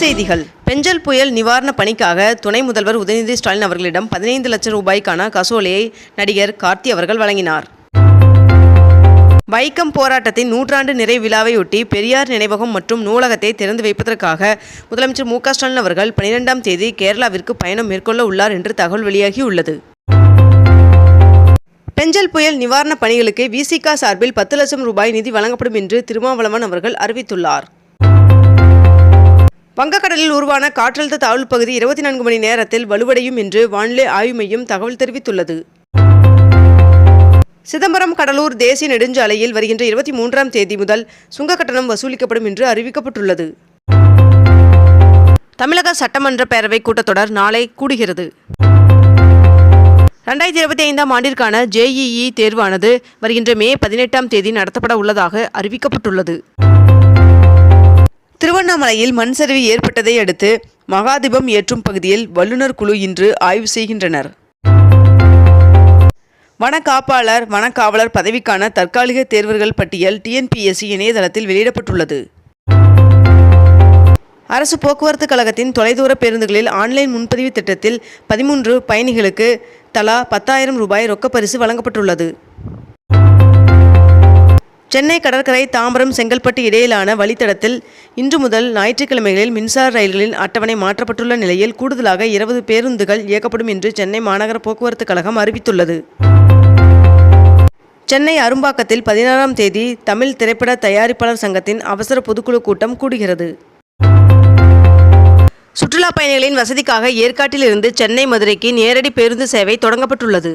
செய்திகள். பெஞ்சல் புயல் நிவாரண பணிக்காக துணை முதல்வர் உதயநிதி ஸ்டாலின் அவர்களிடம் பதினைந்து லட்சம் ரூபாய்க்கான கசோலையை நடிகர் கார்த்தி அவர்கள் வழங்கினார். வைக்கம் போராட்டத்தின் நூற்றாண்டு நிறைவு விழாவையொட்டி பெரியார் நினைவகம் மற்றும் நூலகத்தை திறந்து வைப்பதற்காக முதலமைச்சர் மு க ஸ்டாலின் அவர்கள் பனிரெண்டாம் தேதி கேரளாவிற்கு பயணம் மேற்கொள்ள உள்ளார் என்று தகவல் வெளியாகியுள்ளது. பெஞ்சல் புயல் நிவாரணப் பணிகளுக்கு விசிகா சார்பில் பத்து லட்சம் ரூபாய் நிதி வழங்கப்படும் என்று திருமாவளவன் அவர்கள் அறிவித்துள்ளார். வங்கக்கடலில் உருவான காற்றழுத்த தாழ்வு பகுதி இருபத்தி நான்கு மணி நேரத்தில் வலுவடையும் என்று வானிலை ஆய்வு மையம் தகவல் தெரிவித்துள்ளது. சிதம்பரம் கடலூர் தேசிய நெடுஞ்சாலையில் வருகின்ற இருபத்தி மூன்றாம் தேதி முதல் சுங்க கட்டணம் வசூலிக்கப்படும் என்று அறிவிக்கப்பட்டுள்ளது. தமிழக சட்டமன்ற பேரவை கூட்டத்தொடர் நாளை கூடுகிறது. ரெண்டாயிரத்தி இருபத்தி ஐந்தாம் ஆண்டிற்கான ஜேஇஇ தேர்வானது வருகின்ற மே பதினெட்டாம் தேதி நடத்தப்பட உள்ளதாக அறிவிக்கப்பட்டுள்ளது. திருவண்ணாமலையில் மண் சரிவு ஏற்பட்டதை அடுத்து மகாதீபம் ஏற்றும் பகுதியில் வல்லுநர் குழு இன்று ஆய்வு செய்கின்றனர். வனக்காப்பாளர் வனக்காவலர் பதவிக்கான தற்காலிக தேர்வர்கள் பட்டியல் டிஎன்பிஎஸ்சி இணையதளத்தில் வெளியிடப்பட்டுள்ளது. அரசு போக்குவரத்து கழகத்தின் தொலைதூர பேருந்துகளில் ஆன்லைன் முன்பதிவு திட்டத்தில் பதிமூன்று பயணிகளுக்கு தலா பத்தாயிரம் ரூபாய் ரொக்கப்பரிசு வழங்கப்பட்டுள்ளது. சென்னை கடற்கரை தாம்பரம் செங்கல்பட்டு இடையிலான வழித்தடத்தில் இன்று முதல் ஞாயிற்றுக்கிழமைகளில் மின்சார ரயில்களின் அட்டவணை மாற்றப்பட்டுள்ள நிலையில் கூடுதலாக இருபது பேருந்துகள் இயக்கப்படும் என்று சென்னை மாநகர போக்குவரத்து கழகம் அறிவித்துள்ளது. சென்னை அரும்பாக்கத்தில் பதினாறாம் தேதி தமிழ் திரைப்பட தயாரிப்பாளர் சங்கத்தின் அவசர பொதுக்குழு கூட்டம் கூடுகிறது. சுற்றுலா பயணிகளின் வசதிக்காக ஏற்காட்டிலிருந்து சென்னை மதுரைக்கு நேரடி பேருந்து சேவை தொடங்கப்பட்டுள்ளது.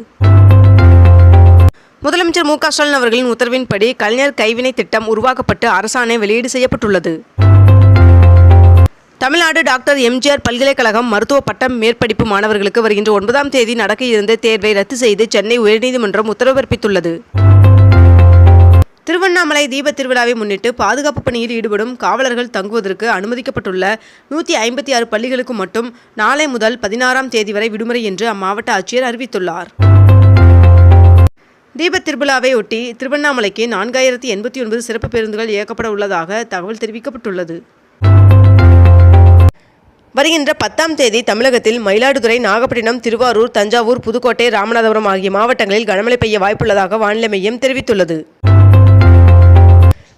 முதலமைச்சர் மு க ஸ்டாலின் அவர்களின் உத்தரவின்படி கலைஞர் கைவினை திட்டம் உருவாக்கப்பட்டு அரசாணை வெளியீடு செய்யப்பட்டுள்ளது. தமிழ்நாடு டாக்டர் எம்ஜிஆர் பல்கலைக்கழகம் மருத்துவ பட்டம் மேற்படிப்பு மாணவர்களுக்கு வருகின்ற ஒன்பதாம் தேதி நடக்க இருந்த தேர்வை ரத்து செய்து சென்னை உயர்நீதிமன்றம் உத்தரவு பிறப்பித்துள்ளது. திருவண்ணாமலை தீபத் திருவிழாவை முன்னிட்டு பாதுகாப்பு பணியில் ஈடுபடும் காவலர்கள் தங்குவதற்கு அனுமதிக்கப்பட்டுள்ள நூற்றி ஐம்பத்தி ஆறு பள்ளிகளுக்கு மட்டும் நாளை முதல் பதினாறாம் தேதி வரை விடுமுறை என்று அம்மாவட்ட ஆட்சியர் அறிவித்துள்ளார். தீபத் திருவிழாவை ஒட்டி திருவண்ணாமலைக்கு நான்காயிரத்தி எண்பத்தி ஒன்பது சிறப்பு பேருந்துகள் இயக்கப்பட உள்ளதாக தகவல் தெரிவிக்கப்பட்டுள்ளது. வருகின்ற பத்தாம் தேதி தமிழகத்தில் மயிலாடுதுறை நாகப்பட்டினம் திருவாரூர் தஞ்சாவூர் புதுக்கோட்டை ராமநாதபுரம் ஆகிய மாவட்டங்களில் கனமழை பெய்ய வாய்ப்புள்ளதாக வானிலை மையம் தெரிவித்துள்ளது.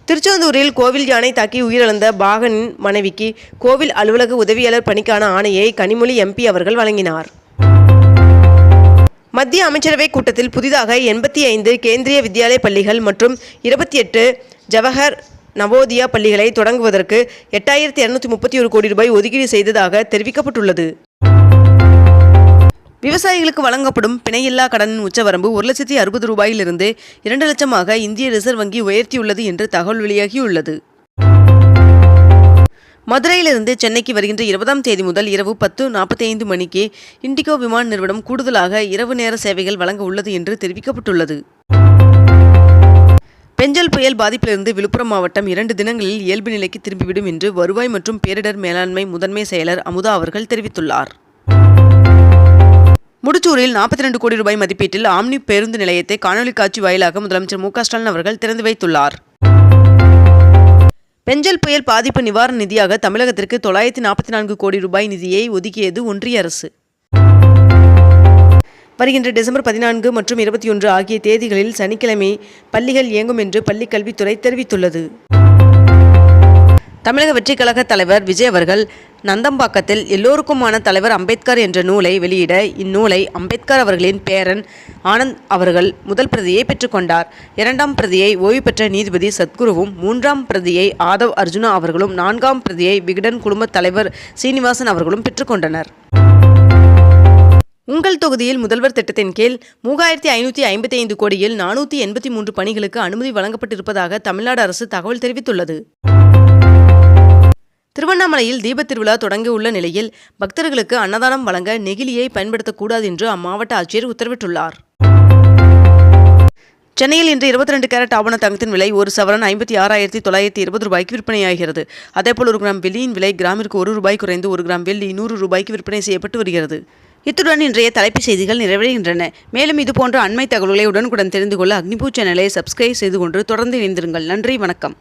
திருச்செந்தூரில் கோவில் யானை தாக்கி உயிரிழந்த பாகனின் மனைவிக்கு கோவில் அலுவலக உதவியாளர் பணிக்கான ஆணையை கனிமொழி எம்பி அவர்கள் வழங்கினார். மத்திய அமைச்சரவை கூட்டத்தில் புதிதாக எண்பத்தி ஐந்து கேந்திரிய வித்யாலய பள்ளிகள் மற்றும் இருபத்தி எட்டு ஜவஹர் நவோதியா பள்ளிகளை தொடங்குவதற்கு எட்டாயிரத்தி இரநூத்தி முப்பத்தி ஒரு கோடி ரூபாய் ஒதுக்கீடு செய்ததாக தெரிவிக்கப்பட்டுள்ளது. விவசாயிகளுக்கு வழங்கப்படும் பிணையில்லா கடனின் உச்சவரம்பு ஒரு லட்சத்தி அறுபது ரூபாயிலிருந்து இரண்டு லட்சமாக இந்திய ரிசர்வ் வங்கி உயர்த்தியுள்ளது என்று தகவல் வெளியாகியுள்ளது. மதுரையிலிருந்து சென்னைக்கு வருகின்ற இருபதாம் தேதி முதல் இரவு பத்து நாற்பத்தி ஐந்து மணிக்கு இண்டிகோ விமான நிறுவனம் கூடுதலாக இரவு நேர சேவைகள் வழங்க உள்ளது என்று தெரிவிக்கப்பட்டுள்ளது. பெஞ்சல் புயல் பாதிப்பிலிருந்து விழுப்புரம் மாவட்டம் இரண்டு தினங்களில் இயல்பு நிலைக்கு திரும்பிவிடும் என்று வருவாய் மற்றும் பேரிடர் மேலாண்மை முதன்மை செயலர் அமுதா அவர்கள் தெரிவித்துள்ளார். முடிச்சூரில் நாற்பத்தி ரெண்டு கோடி ரூபாய் மதிப்பீட்டில் ஆம்னி பேருந்து நிலையத்தை காணொலி காட்சி வாயிலாக முதலமைச்சர் மு க ஸ்டாலின் அவர்கள் திறந்து வைத்துள்ளார். பெஞ்சல் புயல் பாதிப்பு நிவாரண நிதியாக தமிழகத்திற்கு தொள்ளாயிரத்தி நாற்பத்தி நான்கு கோடி ரூபாய் நிதியை ஒதுக்கியது ஒன்றிய அரசு. வருகின்ற டிசம்பர் பதினான்கு மற்றும் இருபத்தி ஒன்று ஆகிய தேதிகளில் சனிக்கிழமை பள்ளிகள் இயங்கும் என்று பள்ளிக் கல்வித்துறை தெரிவித்துள்ளது. தமிழக வெற்றி கழக தலைவர் விஜய் அவர்கள் நந்தம்பாக்கத்தில் எல்லோருக்குமான தலைவர் அம்பேத்கர் என்ற நூலை வெளியிட இந்நூலை அம்பேத்கர் அவர்களின் பேரன் ஆனந்த் அவர்கள் முதல் பிரதியை பெற்றுக்கொண்டார் இரண்டாம் பிரதியை ஓய்வு பெற்ற நீதிபதி சத்குருவும் மூன்றாம் பிரதியை ஆதவ் அர்ஜுனா அவர்களும் நான்காம் பிரதியை விகடன் குடும்பத் தலைவர் சீனிவாசன் அவர்களும் பெற்றுக்கொண்டனர் உங்கள் தொகுதியில் முதல்வர் திட்டத்தின் கீழ் மூவாயிரத்தி ஐநூற்றி ஐம்பத்தி ஐந்து கோடியில் நானூற்றி எண்பத்தி மூன்று பணிகளுக்கு அனுமதி வழங்கப்பட்டிருப்பதாக தமிழ்நாடு அரசு தகவல் தெரிவித்துள்ளது. திருவண்ணாமலையில் தீபத்திருவிழா தொடங்கியுள்ள நிலையில் பக்தர்களுக்கு அன்னதானம் வழங்க நெகிழியை பயன்படுத்தக்கூடாது என்று அம்மாவட்ட ஆட்சியர் உத்தரவிட்டுள்ளார். சென்னையில் இன்று இருபத்தி ரெண்டு கேரட் ஆவண தங்கத்தின் விலை ஒரு சவரன் ஐம்பத்தி ஆறாயிரத்தி தொள்ளாயிரத்தி இருபது ரூபாய்க்கு விற்பனையாகிறது. அதேபோல் ஒரு கிராம் வெள்ளியின் விலை கிராமிற்கு ஒரு ரூபாய் குறைந்து ஒரு கிராம் வெள்ளி நூறு ரூபாய்க்கு விற்பனை செய்யப்பட்டு வருகிறது. இத்துடன் இன்றைய தலைப்புச் செய்திகள் நிறைவடைகின்றன. மேலும் இதுபோன்ற அண்மை தகவல்களை உடனுக்குடன் தெரிந்து கொள்ள அக்னிபூ சேனலை சப்ஸ்கிரைப் செய்து கொண்டு தொடர்ந்து இணைந்திருங்கள். நன்றி வணக்கம்.